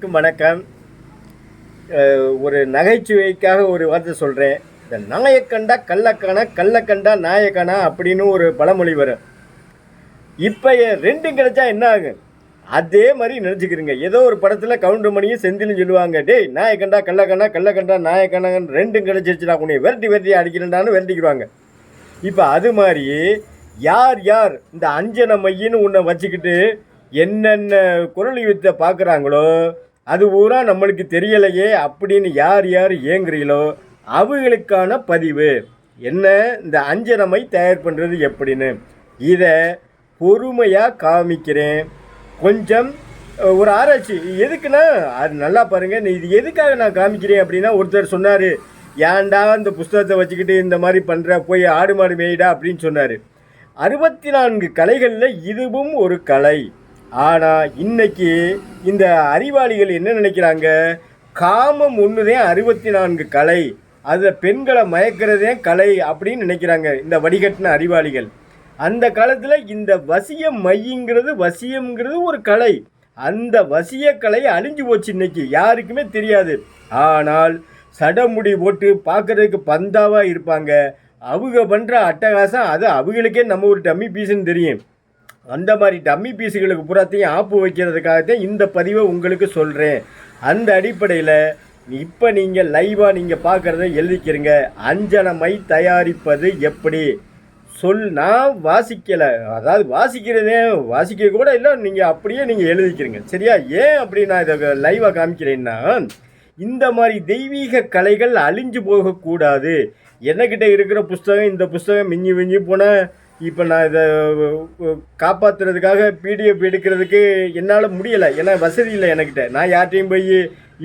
அனைவருக்கும் வணக்கம். ஒரு நகைச்சுவைக்காக ஒரு வார்த்தை சொல்கிறேன் இந்த நாயக்கண்டா கள்ளக்கானா கள்ளக்கண்டா நாயக்கானா அப்படின்னு ஒரு பழமொழி வரும். இப்போ ரெண்டும் கிடைச்சா என்ன ஆகும்? அதே மாதிரி நினச்சிக்கிறீங்க. ஏதோ ஒரு படத்தில் கவுண்டர் மணியும் செந்திலும் சொல்லுவாங்க டேய் நாயக்கண்டா கள்ளக்கண்டா கள்ளக்கண்டா நாயக்கண்டாங்கன்னு ரெண்டும் கிடைச்சிருச்சுடா. உன்னை விரட்டி விரட்டி அடிக்கிறேன்டான்னு விரட்டிக்குவாங்க இப்போ அது மாதிரி யார் யார் இந்த அஞ்சன மையின்னு உன்னை வச்சுக்கிட்டு என்னென்ன குரல் யுத்தத்தை பார்க்குறாங்களோ அது பூரா நம்மளுக்கு தெரியலையே அப்படின்னு யார் யார் ஏங்குறீங்களோ அவங்களுக்கான பதிவு. என்ன இந்த அஞ்சனமை தயார் பண்ணுறது எப்படின்னு? இதை பொறுமையாக காமிக்கிறேன். கொஞ்சம் ஒரு ஆராய்ச்சி. எதுக்குன்னா அது நல்லா பாருங்கள் நீ இது எதுக்காக நான் காமிக்கிறேன் அப்படின்னா ஒருத்தர் சொன்னார் ஏன்டா இந்த புஸ்தகத்தை வச்சுக்கிட்டு இந்த மாதிரி பண்ணுற போய் ஆடு மாடு மேயிடா அப்படின்னு சொன்னார். அறுபத்தி நான்கு கலைகளில் இதுவும் ஒரு கலை. ஆனால் இன்னைக்கு இந்த அறிவாளிகள் என்ன நினைக்கிறாங்க? காமம் ஒன்றுதே அறுபத்தி நான்கு கலை. அதில் பெண்களை மயக்கிறதே கலை அப்படின்னு நினைக்கிறாங்க இந்த வடிகட்டின அறிவாளிகள். அந்த காலத்தில் இந்த வசிய மையங்கிறது வசியம்ங்கிறது ஒரு கலை. அந்த வசிய கலை அழிஞ்சு போச்சு இன்னைக்கு. யாருக்குமே தெரியாது. ஆனால் சடமுடி போட்டு பார்க்கறதுக்கு பந்தாவாக இருப்பாங்க. அவங்க பண்ணுற அட்டகாசம் அது அவங்களுக்கே நம்ம ஒரு டம்மி பீஸுன்னு தெரியும். அந்த மாதிரி டம்மி பீஸுகளுக்கு புறாத்தையும் ஆப்பு வைக்கிறதுக்காகத்தான் இந்த பதிவை உங்களுக்கு சொல்கிறேன் அந்த அடிப்படையில் இப்போ நீங்கள் லைவாக நீங்கள் பார்க்குறத எழுதிக்கிறீங்க. அஞ்சனமை தயாரிப்பது எப்படி? சொல் நான் வாசிக்கலை. அதாவது வாசிக்கிறதே வாசிக்க கூட இல்லை நீங்கள் அப்படியே நீங்கள் எழுதிக்கிறீங்க. சரியா? ஏன் அப்படி நான் இதை லைவாக காமிக்கிறேன்னா இந்த மாதிரி தெய்வீக கலைகள் அழிஞ்சு போகக்கூடாது. என்னக்கிட்ட இருக்கிற புஸ்தகம் இந்த புஸ்தகம் மிஞ்சி மிஞ்சி போனால் இப்போ நான் இதை காப்பாற்றுறதுக்காக பிடிஎஃப் எடுக்கிறதுக்கு என்னால் முடியலை. ஏன்னா வசதி இல்லை என்கிட்ட நான் யார்கிட்டையும் போய்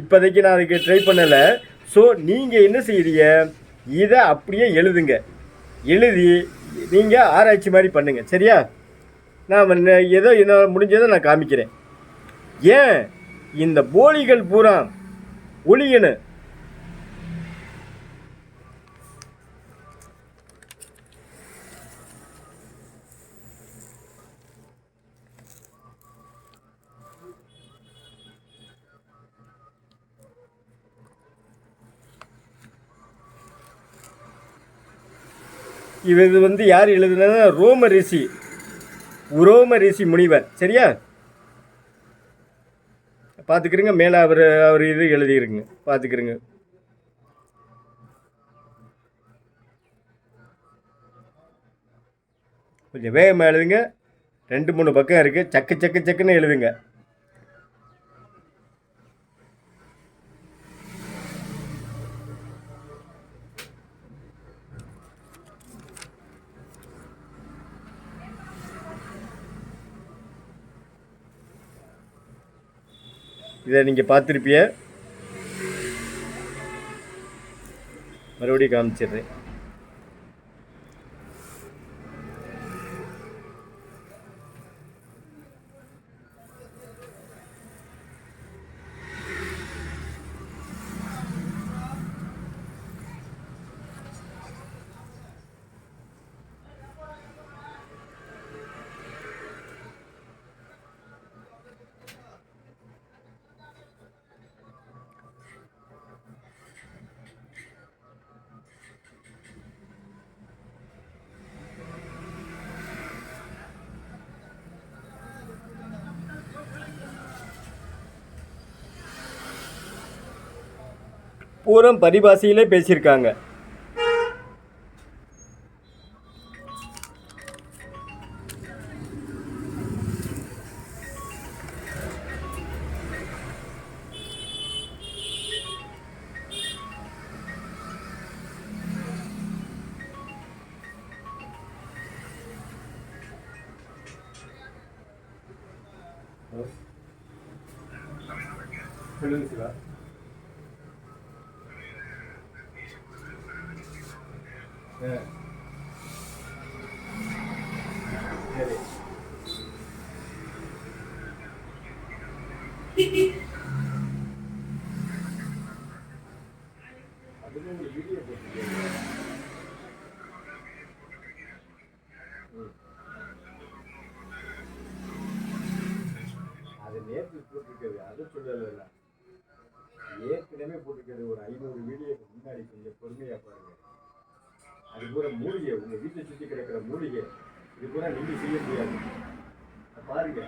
இப்போதைக்கு நான் அதுக்கு ட்ரை பண்ணலை. ஸோ நீங்கள் என்ன செய்கிறீங்க இதை அப்படியே எழுதுங்க. எழுதி நீங்கள் ஆராய்ச்சி மாதிரி பண்ணுங்கள் சரியா? நான் ஏதோ என்னால் முடிஞ்சதை நான் காமிக்கிறேன். ஏன்? இந்த போலிகள் பூரா ஒளியனு. இது வந்து யார் எழுதுனா ரோம ரிஷி. உரோம ரிஷி முனிவர். சரியா? பார்த்துக்கிறீங்க மேலே அவர் அவர் இது எழுதியிருக்குங்க பார்த்துக்கிறீங்க கொஞ்சம் வேகமாக எழுதுங்க. ரெண்டு மூணு பக்கம் இருக்குது சக்கு சக்கு சக்குன்னு எழுதுங்க. இதை நீங்கள் பார்த்துருப்பிய மறுபடியும் காமிச்சிடுறேன். பூரம் பரிபாஷையிலே பேசியிருக்காங்க. சொல்லுங்க சிவா சரி அது நேற்று போட்டிருக்கிறது அது சொல்லலை ஏற்கனவே போட்டிருக்கிறது ஒரு ஐநூறு வீடியோக்கு முன்னாடி கொஞ்சம் பொறுமையாக பாருங்கள் அது பூரா மூலிகை. உங்கள் வீட்டை சுற்றி கிடக்கிற மூலிகை. இது பூரா நீங்கள் செய்ய முடியாது. அதை பாருங்க.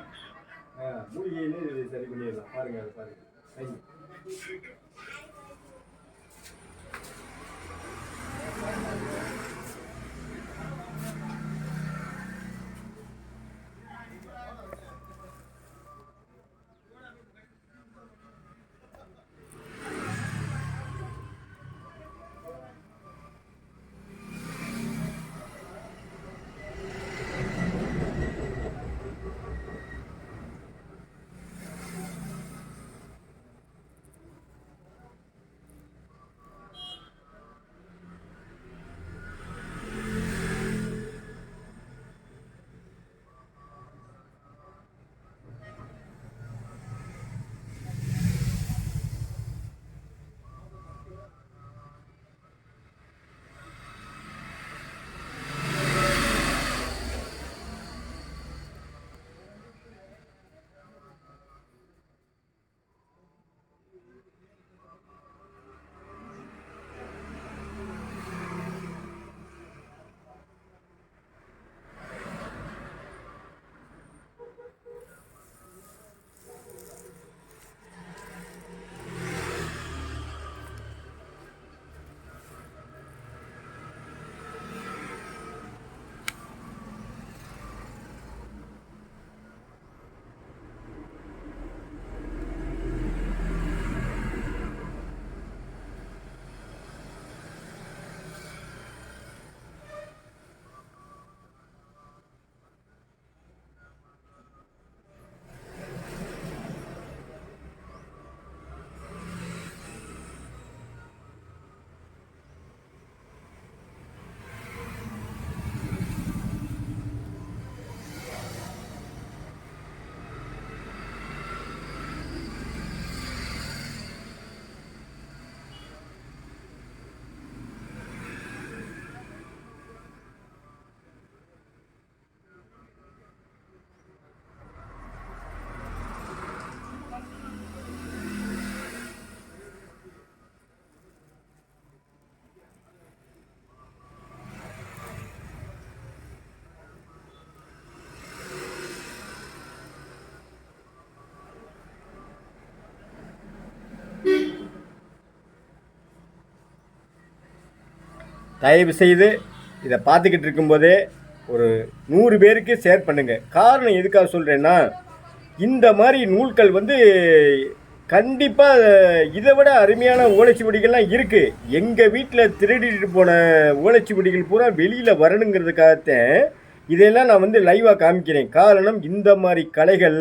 மூலிகையிலே இது சரி பண்ணிடலாம். பாருங்க அதை பாருங்க. தேங்க்யூ தயவு செய்து இதை பார்த்துக்கிட்டு இருக்கும்போதே ஒரு நூறு பேருக்கு ஷேர் பண்ணுங்கள் காரணம் எதுக்காக சொல்கிறேன்னா இந்த மாதிரி நூல்கள் வந்து கண்டிப்பாக இதை விட அருமையான ஓலைச்சுவடிகள்லாம் இருக்குது எங்கள் வீட்டில் திருடிட்டு போன ஓலைச்சுவடிகள் பூரா வெளியில் வரணுங்கிறதுக்காகத்தான் இதையெல்லாம் நான் வந்து லைவாக காமிக்கிறேன். காரணம் இந்த மாதிரி கலைகள்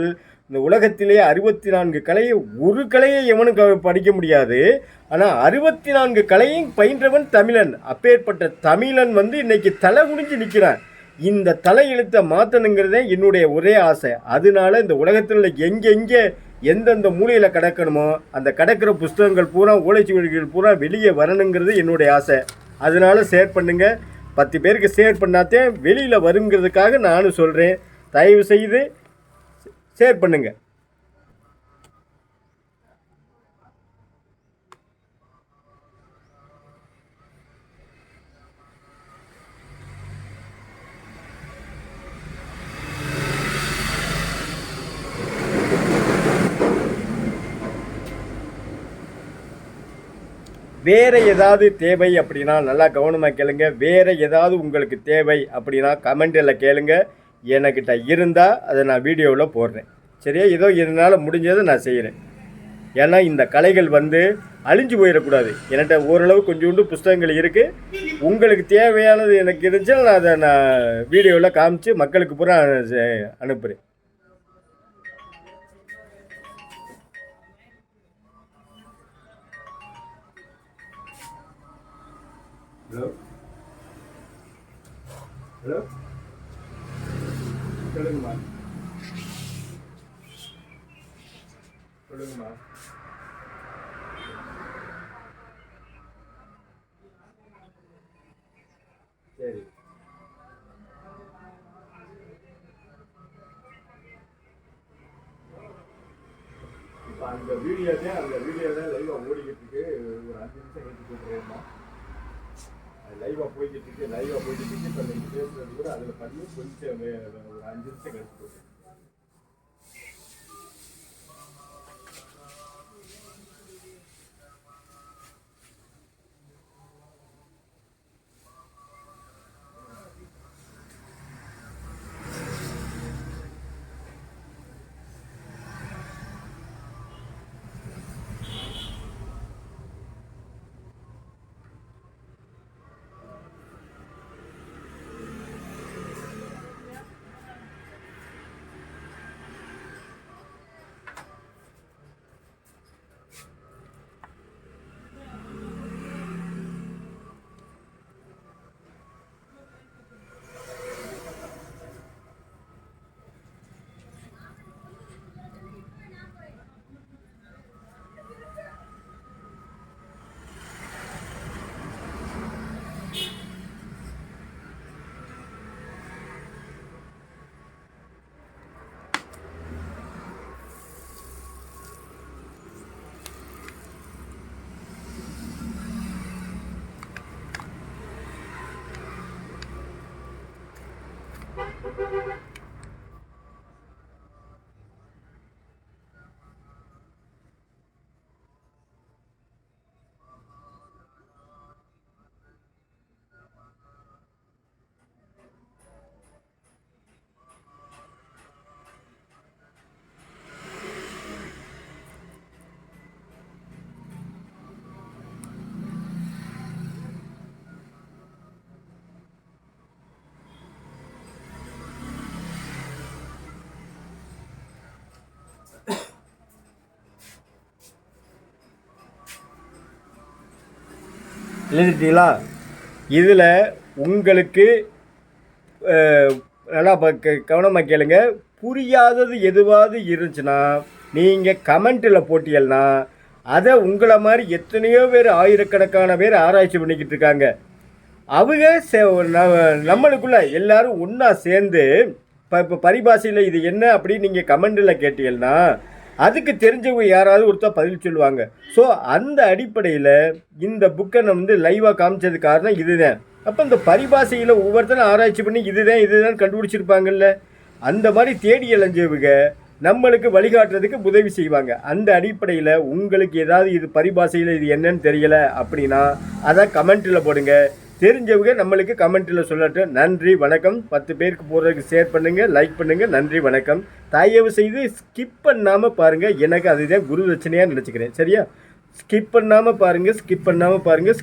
இந்த உலகத்திலே அறுபத்தி நான்கு கலையை ஒரு கலையை எவனும் க- படிக்க முடியாது. ஆனால் அறுபத்தி நான்கு கலையும் பயின்றவன் தமிழன். அப்பேற்பட்ட தமிழன் வந்து இன்னைக்கு தலை குனிஞ்சு நிற்கிறான் இந்த தலை எழுத்தை மாற்றணுங்கிறதே என்னுடைய ஒரே ஆசை. அதனால இந்த உலகத்தில் எங்கெங்கே எந்தெந்த மூலையில் கிடக்கணுமோ அந்த கிடக்கிற புஸ்தகங்கள் பூரா ஓலைச்சுவடிகள் பூரா வெளியே வரணுங்கிறது என்னுடைய ஆசை. அதனால ஷேர் பண்ணுங்க. பத்து பேருக்கு ஷேர் பண்ணாதே வெளியில் வருங்கிறதுக்காக நானும் சொல்கிறேன் தயவு செய்து ஷேர் பண்ணுங்க. வேறு ஏதாவது தேவை அப்படின்னா நல்லா கவனமாக கேளுங்க. வேறு ஏதாவது உங்களுக்கு தேவை அப்படின்னா கமெண்டில் கேளுங்கள் என்கிட்ட இருந்தால் அதை நான் வீடியோவில் போடுறேன். சரியா? ஏதோ இதனால் முடிஞ்சதை நான் செய்கிறேன் ஏன்னா இந்த கலைகள் வந்து அழிஞ்சு போயிடக்கூடாது. என்கிட்ட ஓரளவு கொஞ்சோண்டு புஸ்தகங்கள் இருக்குது உங்களுக்கு தேவையானது எனக்கு இருந்துச்சுன்னா நான் அதை நான் வீடியோவில் காமிச்சு மக்களுக்கு பூரா அனுப்புகிறேன் ஹலோ? ஹலோ? சொல்லுங்கம்மா சொல்லுங்கம்மா சரி. இப்போ அந்த தான் அந்த வீடியோ தான் லைவாக ஓடிக்கிட்டு இருக்கு ஒரு அஞ்சு நிமிஷம் கழிச்சு கூப்பிடுறேன்மா லைவாக போய்கிட்டு இருக்கு லைவாக போய்கிட்டு இருக்கு இப்போ நீங்கள் பேசுறது கூட அதில் பண்ணி கொஞ்சம் வே- ஒரு அஞ்சு நிமிஷம் கழிச்சு கூப்பிடுறேன் எழுதிட்டீங்களா? இதில் உங்களுக்கு நல்லா கவனமாக கேளுங்க. புரியாதது எதுவாவது இருந்துச்சுன்னா நீங்கள் கமெண்ட்டில் போட்டியல்னா அதை உங்களை மாதிரி எத்தனையோ பேர் ஆயிரக்கணக்கான பேர் ஆராய்ச்சி பண்ணிக்கிட்டு இருக்காங்க. அவங்க சே- ந- நம்மளுக்குள்ள எல்லாரும் ஒன்றா சேர்ந்து இப்போ இப்போ பரிபாஷையில் இது என்ன அப்படின்னு நீங்கள் கமெண்டில் கேட்டீங்கன்னா அதுக்கு தெரிஞ்சவங்க யாராவது ஒருத்தர் பதில் சொல்லுவாங்க. ஸோ அந்த அடிப்படையில் இந்த புக்கை நான் வந்து லைவாக காமிச்சது காரணம் இதுதான். அப்போ இந்த பரிபாஷையில் ஒவ்வொருத்தரும் ஆராய்ச்சி பண்ணி இதுதான் இதுதான் கண்டுபிடிச்சிருப்பாங்கல்ல. அந்த மாதிரி தேடி இளைஞ்சவங்க நம்மளுக்கு வழிகாட்டுறதுக்கு உதவி செய்வாங்க. அந்த அடிப்படையில் உங்களுக்கு ஏதாவது இது பரிபாஷையில் இது என்னன்னு தெரியலை அப்படின்னா அதை கமெண்ட்டில் போடுங்க. தெரிஞ்சவங்க நம்மளுக்கு கமெண்ட்டில் சொல்லட்டும் நன்றி வணக்கம். பத்து பேருக்கு போகிறதுக்கு ஷேர் பண்ணுங்கள் லைக் பண்ணுங்கள் நன்றி வணக்கம். தயவு செய்து ஸ்கிப் பண்ணாமல் பாருங்கள் எனக்கு அதுதான் குரு ரச்சனையாக நினச்சிக்கிறேன். சரியா? ஸ்கிப் பண்ணாமல் பாருங்கள் ஸ்கிப் பண்ணாமல் பாருங்கள் ஸ்கிப்